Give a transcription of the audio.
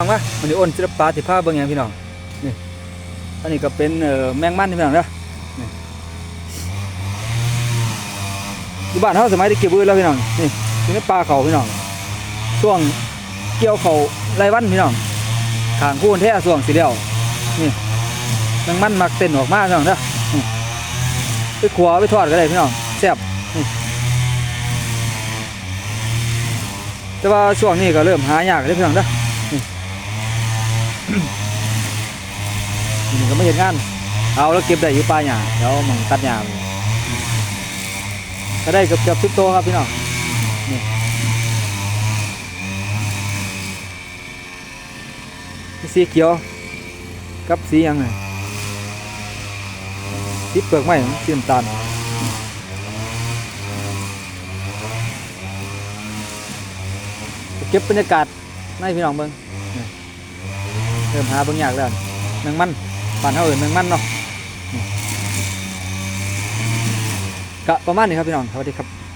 ฟังว่ามันนี้อ้นศิลปะที่ผ้าเบิ่งหยังพี่น้องนี่อันนี้ก็เป็นแมงมันนี่พี่น้องนี่อยู่บ้านเฮาสมัยที่เก็บบืนแล้วพี่น้องนี่อยู่ในป่าเขาพี่น้องช่วงเกี่ยวเขารายวันพี่น้องขางคู่แท้ช่วงสิแล้วนี่แมงมันมักเต้นออกมาพี่น้องนะไปขัวไปทอดก็ได้พี่น้องแซ่บนี่แต่ว่าช่วงนี้ก็เริ่มหายากเลยพี่น้องเด้อ นี่ก็ไม่เห็นงาน เอาแล้วเก็บได้อยู่ป่าหญ้าเดี๋ยวมึงตัดหญ้าก็ได้เกือบเกือบทุกตัวครับพี่น้องนี่สีเขียวกับสียังไงสีเปลือกไม้สีน้ำตาลเก็บบรรยากาศในพี่น้องเบิ่ง เริ่มหาเบิ่งยากแล้วแมงมันป่านเท่าอื่นแมงมันเนาะกะประมาณนี้ครับพี่น้องสวัสดีครับ